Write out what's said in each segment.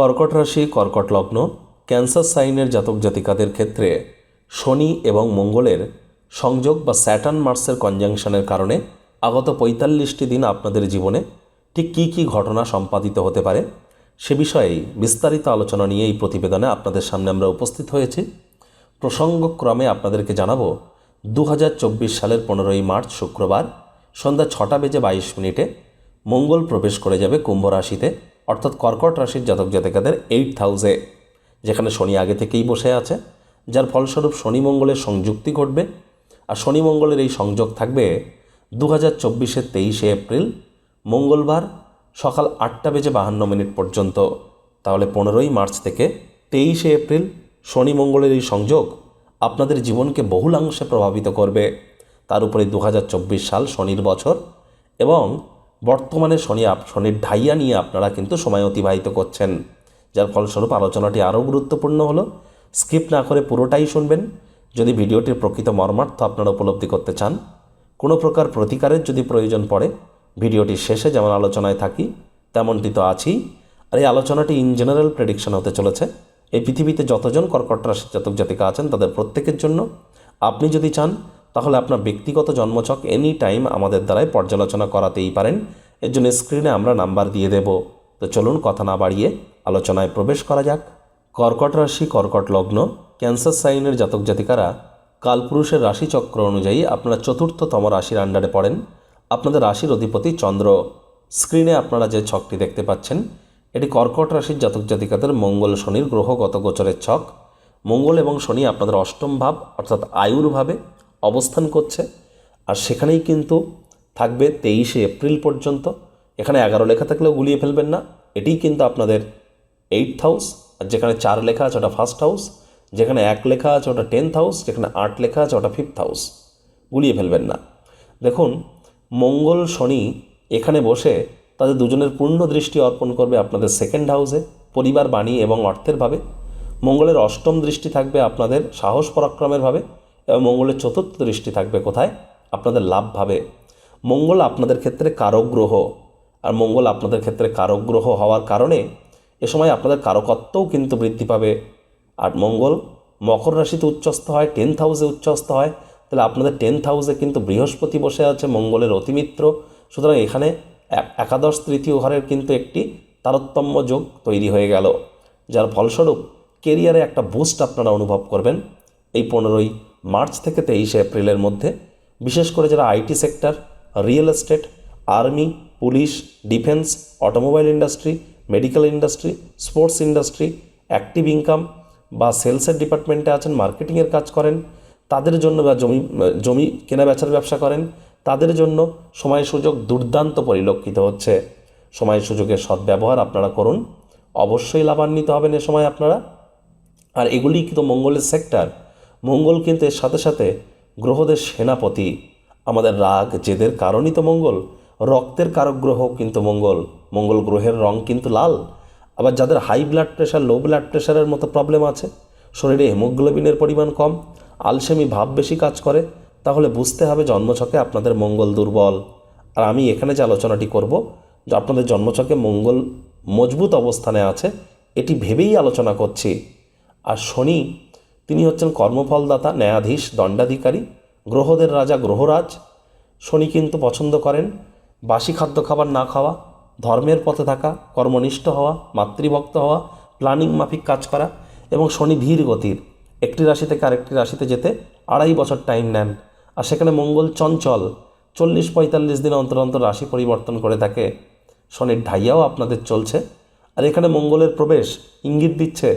কর্কট রাশি কর্কট লগ্ন, ক্যান্সার সাইনের জাতক জাতিকাদের ক্ষেত্রে শনি এবং মঙ্গলের সংযোগ বা স্যাটার্ন মার্সের কনজাংশনের কারণে আগত পঁয়তাল্লিশটি দিন আপনাদের জীবনে ঠিক কী কী ঘটনা সম্পাদিত হতে পারে সে বিষয়ে বিস্তারিত আলোচনা নিয়ে এই প্রতিবেদনে আপনাদের সামনে আমরা উপস্থিত হয়েছি। প্রসঙ্গক্রমে আপনাদেরকে জানাব দু হাজার চব্বিশ সালের পনেরোই মার্চ শুক্রবার সন্ধ্যা ছটা বেজে বাইশ মিনিটে মঙ্গল প্রবেশ করে যাবে কুম্ভ রাশিতে। অর্থাৎ কর্কট রাশির জাতক জাতিকাদের এইট হাউসে যেখানে শনি আগে থেকেই বসে আছে, যার ফলস্বরূপ শনি মঙ্গলের সংযুক্তি ঘটবে। আর শনি মঙ্গলের এই সংযোগ থাকবে দু হাজার চব্বিশের তেইশে এপ্রিল, মঙ্গলবার সকাল আটটা বেজে বাহান্ন মিনিট পর্যন্ত। তাহলে পনেরোই মার্চ থেকে তেইশে এপ্রিল শনি মঙ্গলের এই সংযোগ আপনাদের জীবনকে বহুলাংশে প্রভাবিত করবে। তার উপরে দু হাজার চব্বিশ সাল শনির বছর এবং বর্তমানে শনি আপ শনির ঢাইয়া নিয়ে আপনারা কিন্তু সময় অতিবাহিত করছেন। যার ফলস্বরূপ আলোচনাটি আরও গুরুত্বপূর্ণ হলো। স্কিপ না করে পুরোটাই শুনবেন। যদি ভিডিওটির প্রকৃত মর্মার্থ আপনারা উপলব্ধি করতে চান, কোনো প্রকার প্রতিকারের যদি প্রয়োজন পড়ে ভিডিওটির শেষে যেমন আলোচনায় থাকি, তেমনটি তো আছেই। আর এই আলোচনাটি ইন জেনারেল প্রেডিকশন হতে চলেছে। এই পৃথিবীতে যতজন কর্কট রাশির জাতক জাতিকা আছেন, তাদের প্রত্যেকের জন্য। আপনি যদি চান তাহলে আপনার ব্যক্তিগত জন্মছক এনি টাইম আমাদের দ্বারাই পর্যালোচনা করাতেই পারেন। এর জন্য স্ক্রিনে আমরা নাম্বার দিয়ে দেব। তো চলুন কথা না বাড়িয়ে আলোচনায় প্রবেশ করা যাক। কর্কট রাশি, কর্কট লগ্ন ক্যান্সার সাইনের জাতক জাতিকারা কালপুরুষের রাশিচক্র অনুযায়ী আপনারা চতুর্থতম রাশির আন্ডারে পড়েন। আপনাদের রাশির অধিপতি চন্দ্র। স্ক্রিনে আপনারা যে ছকটি দেখতে পাচ্ছেন, এটি কর্কট রাশির জাতক জাতিকাদের মঙ্গল শনির গ্রহগত গোচরের ছক। মঙ্গল এবং শনি আপনাদের অষ্টম ভাব, অর্থাৎ আয়ুর ভাবে অবস্থান করছে। আর সেখানেই কিন্তু থাকবে তেইশে এপ্রিল পর্যন্ত। এখানে এগারো লেখা থাকলেও গুলিয়ে ফেলবেন না। এটিই কিন্তু আপনাদের এইটথ হাউস আর যেখানে চার লেখা আছে ওটা ফার্স্ট হাউস যেখানে এক লেখা আছে ওটা টেন্থ হাউস যেখানে আট লেখা আছে ওটা ফিফথ হাউস গুলিয়ে ফেলবেন না। দেখুন, মঙ্গল শনি এখানে বসে তাদের দুজনের পূর্ণ দৃষ্টি অর্পণ করবে আপনাদের সেকেন্ড হাউসে পরিবার বাণী এবং অর্থের ভাবে। মঙ্গলের অষ্টম দৃষ্টি থাকবে আপনাদের সাহস পরাক্রমের ভাবে। মঙ্গলের চতুর্থ দৃষ্টি থাকবে কোথায়? আপনাদের লাভ ভাবে। মঙ্গল আপনাদের ক্ষেত্রে কারক গ্রহ। আর মঙ্গল আপনাদের ক্ষেত্রে কারক গ্রহ হওয়ার কারণে এ সময় আপনাদের কারকত্বও কিন্তু বৃদ্ধি পাবে। আর মঙ্গল মকর রাশিতে উচ্চস্থ হয় টেন্থ হাউসে উচ্চস্থ হয়। তাহলে আপনাদের টেন্থ হাউসে কিন্তু বৃহস্পতি বসে আছে, মঙ্গলের অতিমিত্র। সুতরাং এখানে এক- একাদশ, তৃতীয় ঘরের কিন্তু একটি তারতম্য যোগ তৈরি হয়ে গেল। যার ফলস্বরূপ কেরিয়ারে একটা বুস্ট আপনারা অনুভব করবেন। এই পনেরোই মার্চ থেকে তেইশে এপ্রিলের মধ্যে, বিশেষ করে যারা IT sector, real estate, army, police, defence, automobile industry, medical industry, sports industry, active income বা সেলসের ডিপার্টমেন্টে আছেন, মার্কেটিংয়ের কাজ করেন, তাদের জন্য বা জমি জমি কেনা বেচার ব্যবসা করেন, তাদের জন্য সময় সুযোগ দুর্দান্ত পরিলক্ষিত হচ্ছে। সময় সুযোগের সদ্ব্যবহার আপনারা করুন, অবশ্যই লাভান্বিত হবেন এ সময় আপনারা। আর এগুলি কিন্তু মঙ্গলের সেক্টর। মঙ্গল কিন্তু এর সাথে সাথে গ্রহদের সেনাপতি। আমাদের রাগ, জেদের কারণই তো মঙ্গল, রক্তের কারক গ্রহ কিন্তু মঙ্গল মঙ্গল গ্রহের রং কিন্তু লাল। আবার যাদের high blood pressure low blood প্রেশারের মতো প্রবলেম আছে, শরীরে হেমোগ্লোবিনের পরিমাণ কম আলসেমি ভাব বেশি কাজ করে, তাহলে বুঝতে হবে জন্মছকে আপনাদের মঙ্গল দুর্বল। আর আমি এখানে যে আলোচনাটি করব, যে আপনাদের জন্মছকে মঙ্গল মজবুত অবস্থানে আছে, এটি ভেবেই আলোচনা করছি। আর শনি তিনি হচ্ছেন কর্মফলদাতা, ন্যায়াধীশ, দণ্ডাধিকারী, গ্রহদের রাজা, গ্রহরাজ। শনি কিন্তু পছন্দ করেন বাসি খাদ্য খাবার না খাওয়া, ধর্মের পথে থাকা, কর্মনিষ্ঠ হওয়া, মাতৃভক্ত হওয়া, প্ল্যানিং মাফিক কাজ করা এবং শনি ধীর গতির। একটি রাশি থেকে আরেকটি রাশিতে যেতে আড়াই বছর টাইম নেন আর সেখানে মঙ্গল চঞ্চল চল্লিশ পঁয়তাল্লিশ দিন অন্তর অন্তর রাশি পরিবর্তন করে থাকে। শনির ঢাইয়াও আপনাদের চলছে আর এখানে মঙ্গলের প্রবেশ ইঙ্গিত দিচ্ছে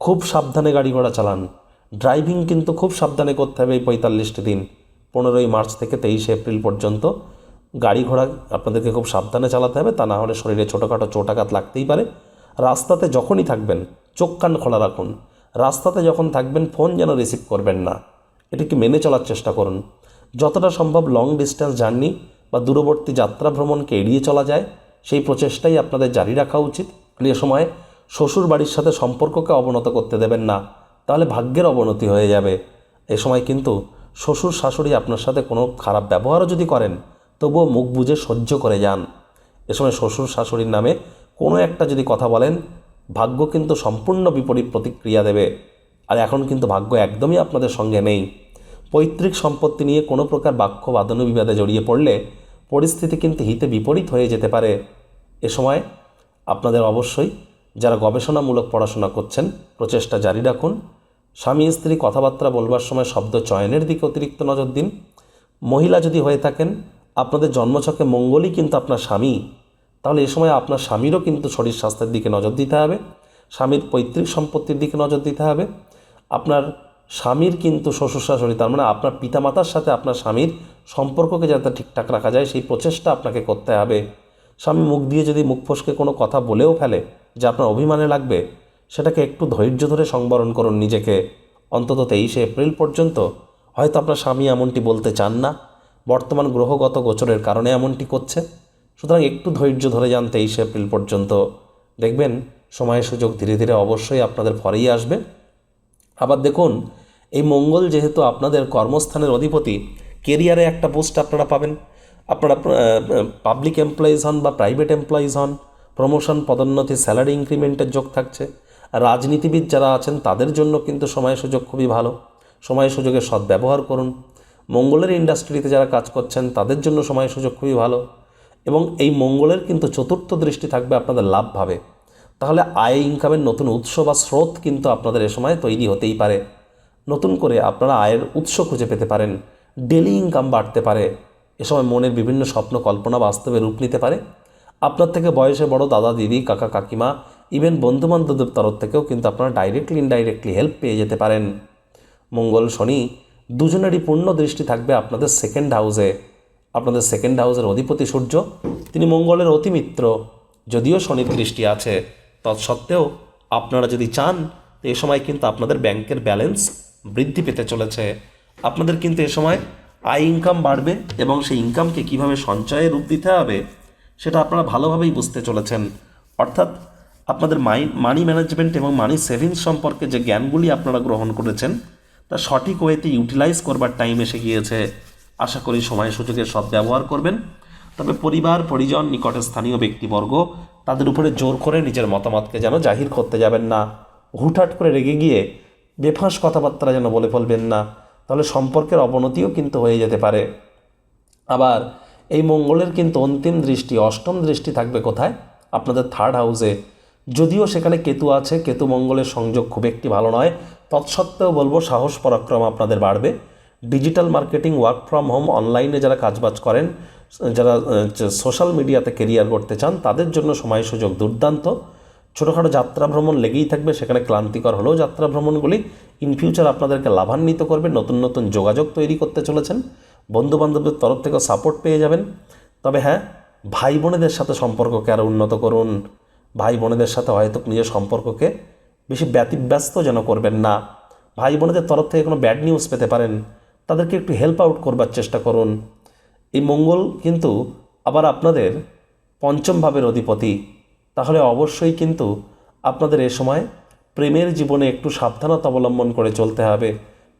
খুব সাবধানে গাড়ি ঘোড়া চালান। ড্রাইভিং কিন্তু খুব সাবধানে করতে হবে এই পঁয়তাল্লিশটি দিন। পনেরোই মার্চ থেকে তেইশে এপ্রিল পর্যন্ত গাড়ি ঘোড়া আপনাদেরকে খুব সাবধানে চালাতে হবে, তা না হলে শরীরে ছোটোখাটো চোটাঘাত লাগতেই পারে। রাস্তাতে যখনই থাকবেন, চোখ কান খোলা রাখুন। রাস্তাতে যখন থাকবেন, ফোন যেন রিসিভ করবেন না। এটিকে মেনে চলার চেষ্টা করুন। যতটা সম্ভব লং ডিস্টেন্স জার্নি বা দূরবর্তী যাত্রা ভ্রমণকে এড়িয়ে চলা যায়, সেই প্রচেষ্টাই আপনাদের জারি রাখা উচিত। এ সময় শ্বশুর বাড়ির সাথে সম্পর্ককে অবনত করতে দেবেন না। তাহলে ভাগ্যের অবনতি হয়ে যাবে। এ সময় কিন্তু শ্বশুর শাশুড়ি আপনার সাথে কোনো খারাপ ব্যবহারও যদি করেন, তবুও মুখ বুজে সহ্য করে যান। এ সময় শ্বশুর শাশুড়ির নামে কোনো একটা যদি কথা বলেন, ভাগ্য কিন্তু সম্পূর্ণ বিপরীত প্রতিক্রিয়া দেবে। আর এখন কিন্তু ভাগ্য একদমই আপনাদের সঙ্গে নেই। পৈতৃক সম্পত্তি নিয়ে কোনো প্রকার বাক্য বাদনবিবাদে জড়িয়ে পড়লে পরিস্থিতি কিন্তু হিতে বিপরীত হয়ে যেতে পারে। এ সময় আপনাদের অবশ্যই যারা গবেষণামূলক পড়াশোনা করছেন, প্রচেষ্টা জারি রাখুন। স্বামী, স্ত্রী কথাবার্তা বলবার সময় শব্দ চয়নের দিকে অতিরিক্ত নজর দিন। মহিলা যদি হয়ে থাকেন, আপনাদের জন্মছকে মঙ্গলই কিন্তু আপনার স্বামী। তাহলে এ সময় আপনার স্বামীরও কিন্তু শরীর স্বাস্থ্যের দিকে নজর দিতে হবে, স্বামীর পৈতৃক সম্পত্তির দিকে নজর দিতে হবে। আপনার স্বামীর কিন্তু শ্বশুর শাশুড়ি তার মানে আপনার পিতামাতার সাথে আপনার স্বামীর সম্পর্ককে যাতে ঠিকঠাক রাখা যায়, সেই প্রচেষ্টা আপনাকে করতে হবে। স্বামী মুখ দিয়ে যদি মুখ ফসকে কোনো কথা বলেও ফেলে, যে আপনার অভিমানে লাগবে সেটাকে একটু ধৈর্য ধরে সংবরণ করুন নিজেকে। অন্তত তেইশে এপ্রিল পর্যন্ত হয়তো আপনার স্বামী এমনটি বলতে চান না। বর্তমান গ্রহগত গোচরের কারণে এমনটি করছে। সুতরাং একটু ধৈর্য ধরে যান তেইশে এপ্রিল পর্যন্ত। দেখবেন সময় সুযোগ ধীরে ধীরে অবশ্যই আপনাদের ফরেই আসবে। আবার দেখুন, এই মঙ্গল যেহেতু আপনাদের কর্মস্থানের অধিপতি, কেরিয়ারে একটা পোস্ট আপনারা পাবেন। আপনারা পাবলিক এমপ্লয়িজ হন বা প্রাইভেট এমপ্লয়িজ হন, প্রমোশন পদোন্নতি, স্যালারি ইনক্রিমেন্টের যোগ থাকছে। রাজনীতিবিদ যারা আছেন, তাদের জন্য কিন্তু সময় সুযোগ খুবই ভালো। সময় সুযোগের সদ্ব্যবহার করুন। মঙ্গলের ইন্ডাস্ট্রিতে যারা কাজ করছেন, তাদের জন্য সময় সুযোগ খুবই ভালো। এবং এই মঙ্গলের কিন্তু চতুর্থ দৃষ্টি থাকবে আপনাদের লাভভাবে তাহলে আয় ইনকামের নতুন উৎস বা স্রোত কিন্তু আপনাদের এ সময় তৈরি হতেই পারে। নতুন করে আপনারা আয়ের উৎস খুঁজে পেতে পারেন। ডেলি ইনকাম বাড়তে পারে। এ সময় মনের বিভিন্ন স্বপ্ন, কল্পনা, বাস্তবে রূপ নিতে পারে। আপনার থেকে বয়সে বড় দাদা, দিদি, কাকা, কাকিমা ইভেন বন্ধুবান্ধবদের তরফ থেকেও কিন্তু আপনারা ডাইরেক্টলি ইনডাইরেক্টলি হেল্প পেয়ে যেতে পারেন। মঙ্গল, শনি, দুজনেরই পূর্ণ দৃষ্টি থাকবে আপনাদের সেকেন্ড হাউসে আপনাদের সেকেন্ড হাউসের অধিপতি সূর্য, তিনি মঙ্গলের অতিমিত্র, যদিও শনির দৃষ্টি আছে। তৎসত্ত্বেও আপনারা যদি চান তো এ সময় কিন্তু আপনাদের ব্যাংকের ব্যালেন্স বৃদ্ধি পেতে চলেছে। আপনাদের কিন্তু এ সময় আয় ইনকাম বাড়বে এবং সেই ইনকামকে কীভাবে সঞ্চয়ে রূপ দিতে হবে, সেটা আপনারা ভালোভাবেই বুঝতে চলেছেন। অর্থাৎ আপনাদের মাই মানি ম্যানেজমেন্ট এবং মানি সেভিংস সম্পর্কে যে জ্ঞানগুলি আপনারা গ্রহণ করেছেন, তা সঠিক ওয়েতে ইউটিলাইজ করবার টাইম এসে গিয়েছে। আশা করি সময় সুযোগের ব্যবহার করবেন। তবে পরিবার, পরিজন, নিকটে স্থানীয় ব্যক্তিবর্গ, তাদের উপরে জোর করে নিজের মতামতকে যেন জাহির করতে যাবেন না। হুটহাট করে রেগে গিয়ে বেফাঁস কথাবার্তা যেন বলে ফেলবেন না, তাহলে সম্পর্কের অবনতিও কিন্তু হয়ে যেতে পারে। আবার এই মঙ্গলের কিন্তু অন্তিম দৃষ্টি, অষ্টম দৃষ্টি থাকবে কোথায়? আপনাদের থার্ড হাউসে যদিও সেখানে কেতু আছে, কেতু মঙ্গলের সংযোগ খুব একটি ভালো নয়। তৎসত্ত্বেও বলব, সাহস, পরাক্রম আপনাদের বাড়বে। Digital marketing work from home অনলাইনে যারা কাজবাজ করেন, যারা সোশ্যাল মিডিয়াতে কেরিয়ার করতে চান, তাদের জন্য সময় সুযোগ দুর্দান্ত। ছোটোখাটো যাত্রা ভ্রমণ লেগেই থাকবে, সেখানে ক্লান্তিকর হলেও যাত্রা ভ্রমণগুলি ইন ফিউচার আপনাদেরকে লাভান্বিত করবে, নতুন নতুন যোগাযোগ তৈরি করতে চলেছেন। বন্ধুবান্ধবদের তরফ থেকেও সাপোর্ট পেয়ে যাবেন। তবে হ্যাঁ ভাই বোনেদের সাথে সম্পর্ককে আরও উন্নত করুন। ভাই বোনেদের সাথে হয়তো নিজের সম্পর্ককে বেশি ব্যতিব্যস্ত যেন করবেন না। ভাই বোনেদের তরফ থেকে কোনো ব্যাড নিউজ পেতে পারেন। তাদেরকে একটু হেল্প আউট করবার চেষ্টা করুন। এই মঙ্গল কিন্তু আবার আপনাদের পঞ্চম ভাবের অধিপতি। তাহলে অবশ্যই কিন্তু আপনাদের এ সময় প্রেমের জীবনে একটু সাবধানতা অবলম্বন করে চলতে হবে।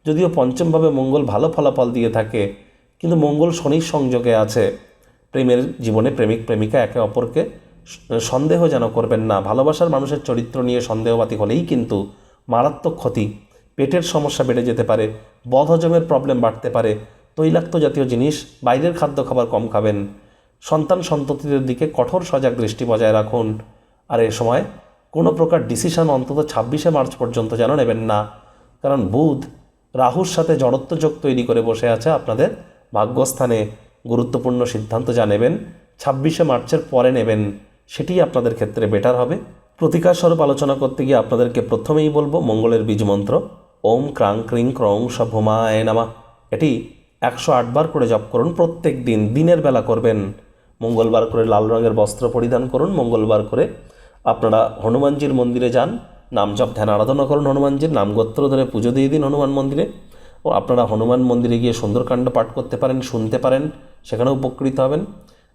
যদিও পঞ্চমভাবে মঙ্গল ভালো ফলাফল দিয়ে থাকে, কিন্তু মঙ্গল শনির সংযোগে আছে। প্রেমের জীবনে প্রেমিক, প্রেমিকা একে অপরকে সন্দেহ যেন করবেন না। ভালোবাসার মানুষের চরিত্র নিয়ে সন্দেহবাতি হলেই কিন্তু মারাত্মক ক্ষতি। পেটের সমস্যা বেড়ে যেতে পারে, বদহজমের প্রবলেম বাড়তে পারে, তৈলাক্ত জাতীয় জিনিস, বাইরের খাদ্য খাবার কম খাবেন। সন্তান সন্ততিদের দিকে কঠোর সজাগ দৃষ্টি বজায় রাখুন। আর এ সময় কোনো প্রকার ডিসিশন অন্তত ছাব্বিশে মার্চ পর্যন্ত যেন নেবেন না। কারণ বুধ রাহুর সাথে জড়ত্ব যোগ তৈরি করে বসে আছে আপনাদের ভাগ্যস্থানে। গুরুত্বপূর্ণ সিদ্ধান্ত যা নেবেন, ছাব্বিশে মার্চের পরে নেবেন। সেটিই আপনাদের ক্ষেত্রে বেটার হবে। প্রতিকার স্বরূপ আলোচনা করতে গিয়ে আপনাদেরকে প্রথমেই বলব, মঙ্গলের বীজ মন্ত্র, ওম ক্রাং ক্রিং ক্রং সভুমায় নামা। এটি একশো আটবার করে জপ করুন, প্রত্যেক দিন, দিনের বেলা করবেন। মঙ্গলবার করে লাল রঙের বস্ত্র পরিধান করুন, মঙ্গলবার করে আপনারা হনুমানজির মন্দিরে যান, নাম জপ, ধ্যান, আরাধনা করুন হনুমানজির নামগোত্র ধরে পুজো দিয়ে দিন হনুমান মন্দিরে। ও আপনারা হনুমান মন্দিরে গিয়ে সুন্দরকাণ্ড পাঠ করতে পারেন, শুনতে পারেন, সেখানেও উপকৃত হবেন।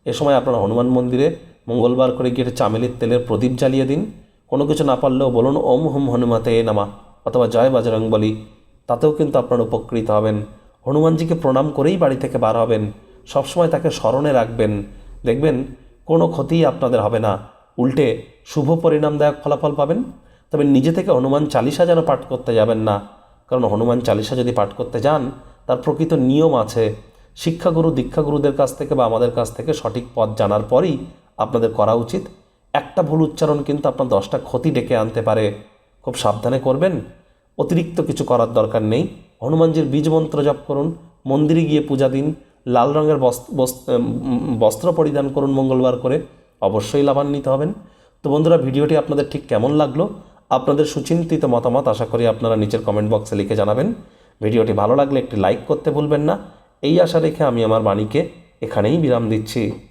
এ সময় আপনারা হনুমান মন্দিরে মঙ্গলবার করে গিয়ে চামেলির তেলের প্রদীপ জ্বালিয়ে দিন। কোনো কিছু না পারলেও বলুন, ওম হুম হনুমাতে নামা অথবা জয় বাজরং বলি তাতেও কিন্তু আপনারা উপকৃত হবেন। হনুমানজিকে প্রণাম করেই বাড়ি থেকে বার হবেন। সবসময় তাকে স্মরণে রাখবেন। দেখবেন, কোনো ক্ষতিই আপনাদের হবে না। উল্টে শুভ পরিণামদায়ক ফলাফল পাবেন। তবে নিজে থেকে হনুমান চালিসা যেন পাঠ করতে যাবেন না। কারণ হনুমান চালিসা যদি পাঠ করতে যান, তার প্রকৃত নিয়ম আছে। শিক্ষাগুরু, দীক্ষাগুরুদের কাছ থেকে বা আমাদের কাছ থেকে সঠিক পথ জানার পরই আপনাদের করা উচিত। একটা ভুল উচ্চারণ কিন্তু আপনার দশটা ক্ষতি ডেকে আনতে পারে। খুব সাবধানে করবেন। অতিরিক্ত কিছু করার দরকার নেই। হনুমানজির বীজ মন্ত্র জপ করুন, মন্দিরে গিয়ে পূজা দিন, লাল রঙের বস্ত- বস্ত- বস্ত্র পরিধান করুন মঙ্গলবার করে, অবশ্যই লাভান্বিত হবেন। তো বন্ধুরা, ভিডিওটি আপনাদের ঠিক কেমন লাগল? আপনাদের সুচিন্তিত মতামত আশা করি আপনারা নিচের কমেন্ট বক্সে লিখে জানাবেন। ভিডিওটি ভালো লাগলে একটি লাইক করতে ভুলবেন না। এই আশা রেখে আমি আমার বাণীকে এখানেই বিরাম দিচ্ছি।